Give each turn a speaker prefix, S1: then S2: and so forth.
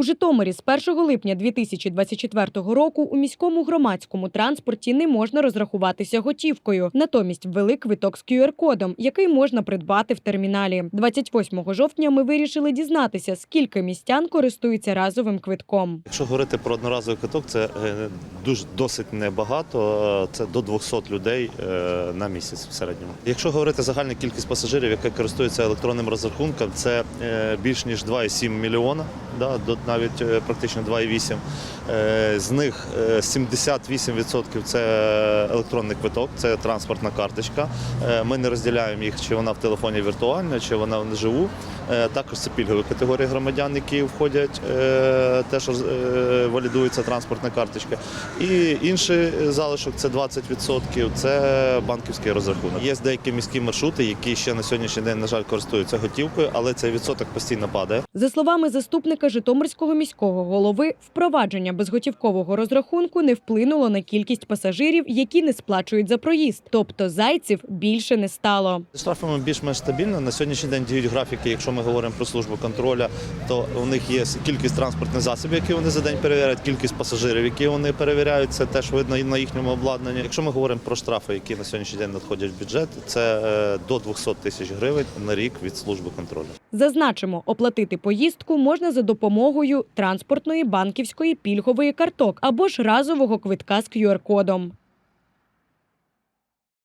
S1: У Житомирі з 1 липня 2024 року у міському громадському транспорті не можна розрахуватися готівкою. Натомість ввели квиток з QR-кодом, який можна придбати в терміналі. 28 жовтня ми вирішили дізнатися, скільки містян користуються разовим квитком.
S2: Якщо говорити про одноразовий квиток, це е, дуже досить небагато. Це до 200 людей е, на місяць в середньому. Якщо говорити загальна кількість пасажирів, яка користується електронним розрахунком, це е, більш ніж 2,7 мільйона, да, навіть е, практично 2,8. Е, З них е, 78% це електронний квиток, це транспортна карточка. Е, Ми не розділяємо їх, чи вона в телефоні віртуальна, чи вона вживу. Е, Також це пільгові категорії громадян, які входять, е, теж е, валідується транспортна карточка. І інший залишок це 20%, це банківський розрахунок. Є деякі міські маршрути, які ще на сьогоднішній день, на жаль, користуються готівкою, але цей відсоток постійно падає.
S1: За словами заступника Житомирського міського голови, впровадження безготівкового розрахунку не вплинуло на кількість пасажирів, які не сплачують за проїзд. Тобто зайців більше не стало.
S2: Штрафами більш-менш стабільно. На сьогоднішній день діють графіки. Якщо ми говоримо про службу контролю, то у них є кількість транспортних засобів, які вони за день перевіряють, кількість пасажирів, які вони перевіряють. Це теж видно і на їхньому обладнанні. Якщо ми говоримо про штрафи, які на сьогоднішній день надходять в бюджет, це е, до 200 тисяч гривень на рік від служби контролю.
S1: Зазначимо, оплатити поїздку можна за допомогою транспортної, банківської, пільгової карток або ж разового квитка з QR-кодом.